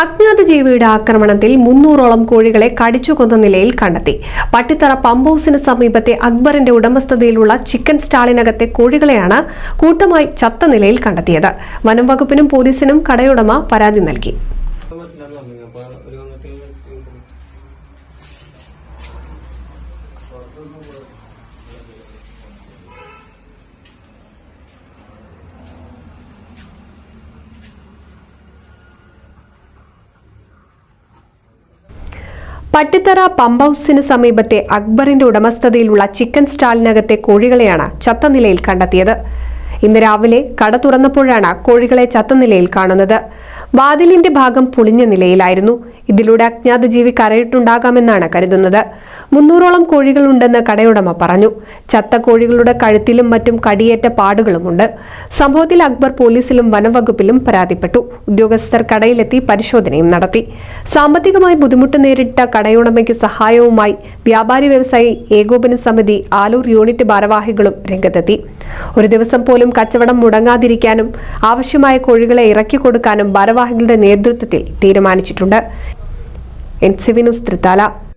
അജ്ഞാത ജീവിയുടെ ആക്രമണത്തിൽ മുന്നൂറോളം കോഴികളെ കടിച്ചുകൊന്ന നിലയിൽ കണ്ടെത്തി. പട്ടിത്തറ പമ്പ് ഹൌസിന് സമീപത്തെ അക്ബറിന്റെ ഉടമസ്ഥതയിലുള്ള ചിക്കൻ സ്റ്റാളിനകത്തെ കോഴികളെയാണ് കൂട്ടമായി ചത്ത നിലയിൽ കണ്ടെത്തിയത്. വനം വകുപ്പിനും പോലീസിനും കടയുടമ പരാതി നൽകി. പട്ടിത്തറ പമ്പ് ഹൌസിന് സമീപത്തെ അക്ബറിന്റെ ഉടമസ്ഥതയിലുള്ള ചിക്കൻ സ്റ്റാളിനകത്തെ കോഴികളെയാണ് ചത്ത നിലയിൽ കണ്ടെത്തിയത്. ഇന്ന് രാവിലെ കട തുറന്നപ്പോഴാണ് കോഴികളെ ചത്ത നിലയിൽ കാണുന്നത്. വാതിലിന്റെ ഭാഗം പൊളിഞ്ഞ നിലയിലായിരുന്നു. ഇതിലൂടെ അജ്ഞാത ജീവി കരയിട്ടുണ്ടാകാമെന്നാണ് കരുതുന്നത്. മുന്നൂറോളം കോഴികളുണ്ടെന്ന് കടയുടമ പറഞ്ഞു. ചത്ത കോഴികളുടെ കഴുത്തിലും മറ്റും കടിയേറ്റ പാടുകളുമുണ്ട്. സംഭവത്തിൽ അക്ബർ പോലീസിലും വനംവകുപ്പിലും പരാതിപ്പെട്ടു. ഉദ്യോഗസ്ഥർ കടയിലെത്തി പരിശോധനയും നടത്തി. സാമ്പത്തികമായി ബുദ്ധിമുട്ട് നേരിട്ട കടയുടമയ്ക്ക് സഹായവുമായി വ്യാപാരി വ്യവസായി ഏകോപന സമിതി ആലൂർ യൂണിറ്റ് ഭാരവാഹികളും രംഗത്തെത്തി. ഒരു ദിവസം പോലും കച്ചവടം മുടങ്ങാതിരിക്കാനും ആവശ്യമായ കോഴികളെ ഇറക്കി കൊടുക്കാനും ഭാരവാഹികളുടെ നേതൃത്വത്തിൽ തീരുമാനിച്ചിട്ടുണ്ട്. N C V news Thrithala.